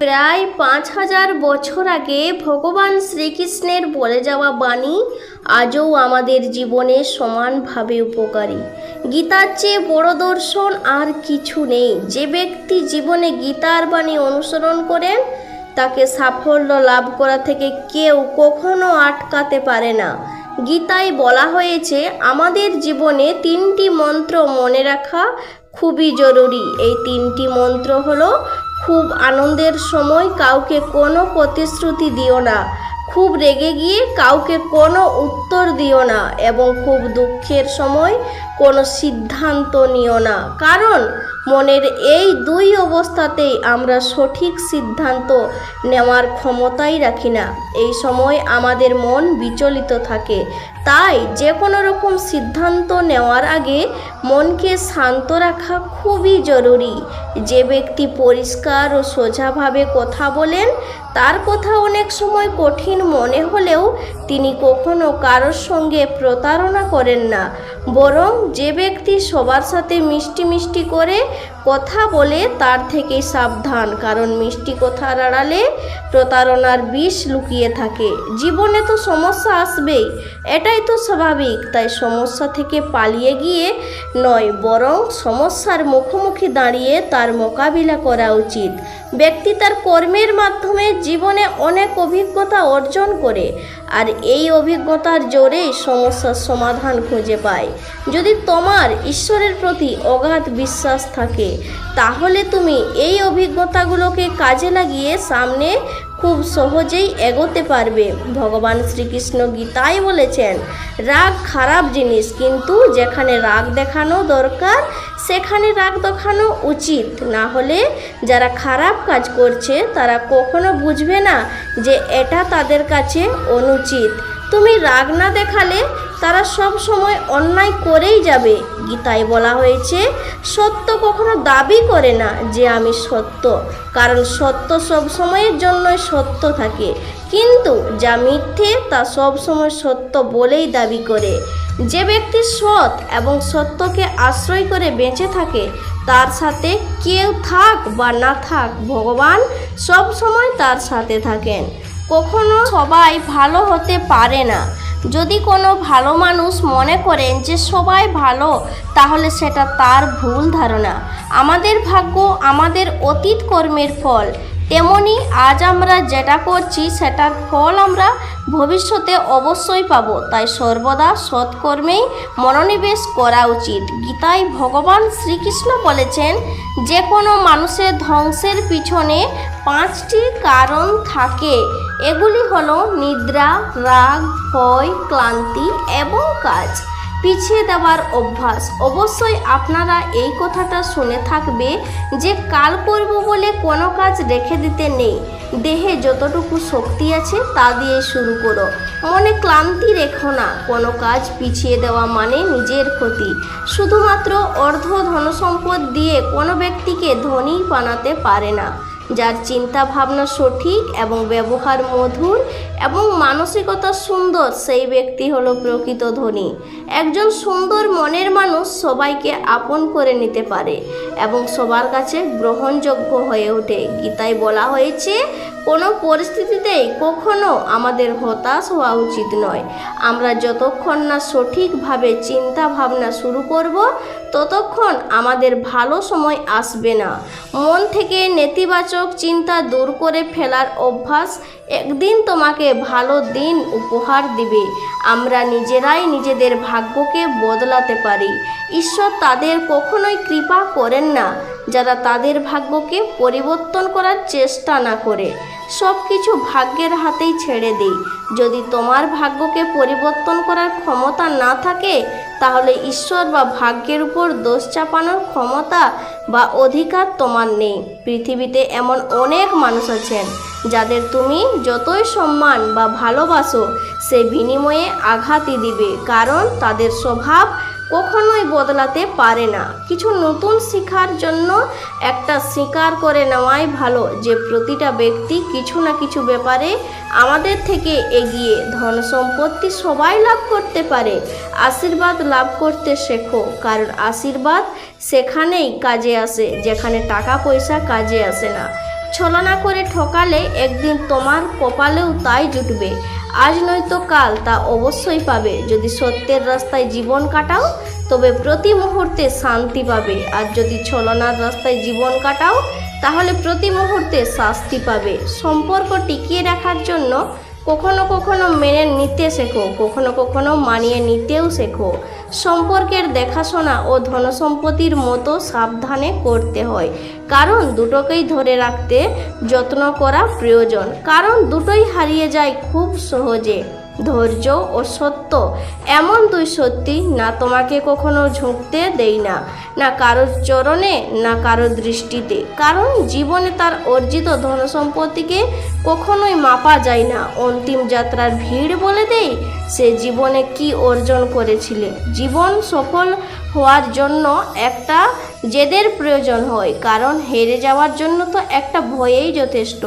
প্রায় পাঁচ হাজার বছর আগে ভগবান শ্রীকৃষ্ণের বলে যাওয়া বাণী আজও আমাদের জীবনে সমানভাবে উপকারী। গীতার চেয়ে বড় দর্শন আর কিছু নেই। যে ব্যক্তি জীবনে গীতার বাণী অনুসরণ করেন, তাকে সাফল্য লাভ করা থেকে কেউ কখনো আটকাতে পারে না। গীতায় বলা হয়েছে, আমাদের জীবনে তিনটি মন্ত্র মনে রাখা খুবই জরুরি। এই তিনটি মন্ত্র হলো খুব আনন্দের সময় কাউকে কোনো প্রতিশ্রুতি দিও না। খুব রেগে গিয়ে কাউকে কোনো উত্তর দিও না এবং খুব দুঃখের সময় কোনো সিদ্ধান্ত নিও না। কারণ মনের এই দুই অবস্থাতেই আমরা সঠিক সিদ্ধান্ত নেওয়ার ক্ষমতাই রাখি না। এই সময় আমাদের মন বিচলিত থাকে। তাই যে কোনো রকম সিদ্ধান্ত নেওয়ার আগে মনকে শান্ত রাখা খুবই জরুরি। যে ব্যক্তি পরিষ্কার ও সোজাভাবে কথা বলেন তার কথা অনেক সময় কঠিন মনে হলেও তিনি কখনো কারোর সঙ্গে প্রতারণা করেন না। বরং যে ব্যক্তি সবার সাথে মিষ্টি মিষ্টি করে কথা বলে তার থেকে সাবধান, কারণ মিষ্টি কথার আড়ালে প্রতারণার বিষ লুকিয়ে থাকে। জীবনে তো সমস্যা আসবেই, এটাই তো স্বাভাবিক, তাই সমস্যা থেকে পালিয়ে গিয়ে নয়, বরং সমস্যার মুখোমুখি দাঁড়িয়ে তার মোকাবিলা করা উচিত। ব্যক্তি তার কর্মের মাধ্যমে জীবনে অনেক অভিজ্ঞতা অর্জন করে আর এই অভিজ্ঞতার জোরেই সমস্যার সমাধান খুঁজে পায়। যদি তোমার ঈশ্বরের প্রতি অগাধ বিশ্বাস থাকে, তাহলে তুমি এই অভিজ্ঞতাগুলোকে কাজে লাগিয়ে সামনে খুব সহজেই এগোতে পারবে। ভগবান শ্রীকৃষ্ণ গীতায় বলেছেন, রাগ খারাপ জিনিস, কিন্তু যেখানে রাগ দেখানো দরকার, সেখানে রাগ দেখানো উচিত। না হলে যারা খারাপ কাজ করছে, তারা কখনো বুঝবে না যে এটা তাদের কাছে অনুচিত। তুমি রাগ না দেখালে তারা সব সময় অন্যায় করেই যাবে। গীতায় বলা হয়েছে, সত্য কখনো দাবি করে না যে আমি সত্য, কারণ সত্য সব সময়ের জন্যই সত্য থাকে। কিন্তু যা মিথ্যে, তা সব সময় সত্য বলেই দাবি করে। যে ব্যক্তি সৎ এবং সত্যকে আশ্রয় করে বেঁচে থাকে, তার সাথে কেউ থাক বা না থাক, ভগবান সব সময় তার সাথে থাকেন। কখনো সবাই ভালো হতে পারে না। যদি কোনো ভালো মানুষ মনে করেন যে সবাই ভালো, তাহলে সেটা তার ভুল ধারণা। আমাদের ভাগ্য আমাদের অতীত কর্মের ফল। তেমনি আজ আমরা যেটা করছি, সেটার ফল আমরা ভবিষ্যতে অবশ্যই পাব। তাই সর্বদা সৎকর্মেই মনোনিবেশ করা উচিত। গীতায় ভগবান শ্রীকৃষ্ণ বলেছেন যে কোনো মানুষের ধ্বংসের পিছনে পাঁচটি কারণ থাকে। এগুলি হলো নিদ্রা, রাগ, ভয়, ক্লান্তি এবং কাজ। পিছিয়ে দেওয়ার অভ্যাস। অবশ্যই আপনারা এই কথাটা শুনে থাকবে যে কাল করব বলে কোনো কাজ রেখে দিতে নেই। দেহে যতটুকু শক্তি আছে তা দিয়ে শুরু করো। মনে ক্লান্তি রেখো না। কোনো কাজ পিছিয়ে দেওয়া মানে নিজের ক্ষতি। শুধুমাত্র অর্ধ ধনসম্পদ দিয়ে কোনো ব্যক্তিকে ধনী বানাতে পারে না। যার চিন্তা ভাবনা সঠিক এবং ব্যবহার মধুর এবং মানসিকতা সুন্দর, সেই ব্যক্তি হলো প্রকৃত ধনী। একজন সুন্দর মনের মানুষ সবাইকে আপন করে নিতে পারে এবং সবার কাছে গ্রহণযোগ্য হয়ে ওঠে। গীতায় বলা হয়েছে কোনো পরিস্থিতিতেই কখনো আমাদের হতাশ হওয়া উচিত নয়। আমরা যতক্ষণ না সঠিকভাবে চিন্তা ভাবনা শুরু করব, ততক্ষণ আমাদের ভালো সময় আসবে না। মন থেকে নেতিবাচক চিন্তা দূর করে ফেলার অভ্যাস একদিন তোমাকে ভালো দিন উপহার দিবে। আমরা নিজেরাই নিজেদের ভাগ্যকে বদলাতে পারি। ঈশ্বর তাদের কখনোই কৃপা করেন না, যারা তাদের ভাগ্যকে পরিবর্তন করার চেষ্টা না করে। সব কিছু ভাগ্যের হাতেই ছেড়ে দিই। যদি তোমার ভাগ্যকে পরিবর্তন করার ক্ষমতা না থাকে, তাহলে ঈশ্বর বা ভাগ্যের উপর দোষ চাপানোর ক্ষমতা বা অধিকার তোমার নেই। পৃথিবীতে এমন অনেক মানুষ আছেন, যাদের তুমি যতই সম্মান বা ভালোবাসো, সে বিনিময়ে আঘাতই দিবে, কারণ তাদের স্বভাব কখনোই বদলাতে পারে না। কিছু নতুন শেখার জন্য একটা স্বীকার করে নেওয়াই ভালো। যে প্রতিটা ব্যক্তি কিছু না কিছু ব্যাপারে আমাদের থেকে এগিয়ে ধন সম্পত্তি সবাই লাভ করতে পারে। আশীর্বাদ লাভ করতে শেখো, কারণ আশীর্বাদ সেখানেই কাজে আসে, যেখানে টাকা পয়সা কাজে আসে না। ছলনা করে ঠকালে একদিন তোমার কপালেও তাই জুটবে। আজ নয়তো কাল, তা অবশ্যই পাবে। যদি সত্যের রাস্তায় জীবন কাটাও, তবে প্রতি মুহূর্তে শান্তি পাবে। আর যদি ছলনার রাস্তায় জীবন কাটাও, তাহলে প্রতি মুহূর্তে শাস্তি পাবে। সম্পর্ক টিকিয়ে রাখার জন্য কখনো কখনো মেনে নিতে শেখো, কখনো কখনো মানিয়ে নিতেও শেখো। সম্পর্কের দেখাশোনা ও ধনসম্পত্তির মতো সাবধানে করতে হয়। কারণ দুটোকেই ধরে রাখতে যত্ন করা প্রয়োজন। কারণ দুটোই হারিয়ে যায় খুব সহজে। ধৈর্য ও সত্য। এমন দুই সত্যি না তোমাকে কখনো ঝুঁকতে দেই না না কারোর চরণে, না কারোর দৃষ্টিতে। কারণ জীবনে তার অর্জিত ধনসম্পত্তিকে কখনোই মাপা যায় না। অন্তিম যাত্রার ভিড় বলে দেই, সে জীবনে কি অর্জন করেছিলে? জীবন সফল হওয়ার জন্য একটা জেদের প্রয়োজন হয়, কারণ হেরে যাওয়ার জন্য তো একটা ভয়েই যথেষ্ট।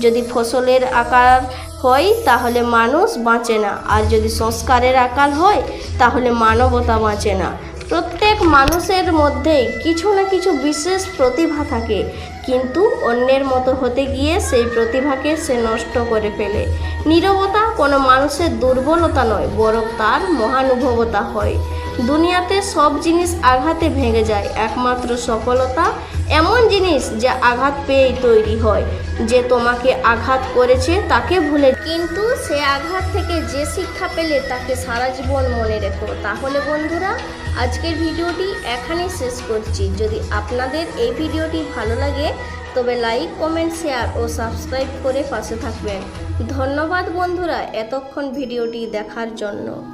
যদি ফসলের আকার হয়, তাহলে মানুষ বাঁচে না। আর যদি সংস্কারের আকার হয়, তাহলে মানবতা বাঁচে না। প্রত্যেক মানুষের মধ্যেই কিছু না কিছু বিশেষ প্রতিভা থাকে, কিন্তু অন্যের মতো হতে গিয়ে সেই প্রতিভাকে সে নষ্ট করে ফেলে। নীরবতা কোনো মানুষের দুর্বলতা নয়, বরং তার মহানুভবতা হয়। দুনিয়াতে সব জিনিস আঘাতে ভেঙে যায়, একমাত্র সফলতা এমন জিনিস যা আঘাত পেয়েই তৈরি হয়। যে তোমাকে আঘাত করেছে তাকে ভুলে কিন্তু সে আঘাত থেকে যে শিক্ষা পেলে তাকে সারা জীবন মনে রেখো। তাহলে বন্ধুরা, আজকের ভিডিওটি এখানেই শেষ করছি। যদি আপনাদের এই ভিডিওটি ভালো লাগে, তবে লাইক, কমেন্ট, শেয়ার ও সাবস্ক্রাইব করে পাশে থাকবেন। ধন্যবাদ বন্ধুরা, এতক্ষণ ভিডিওটি দেখার জন্য।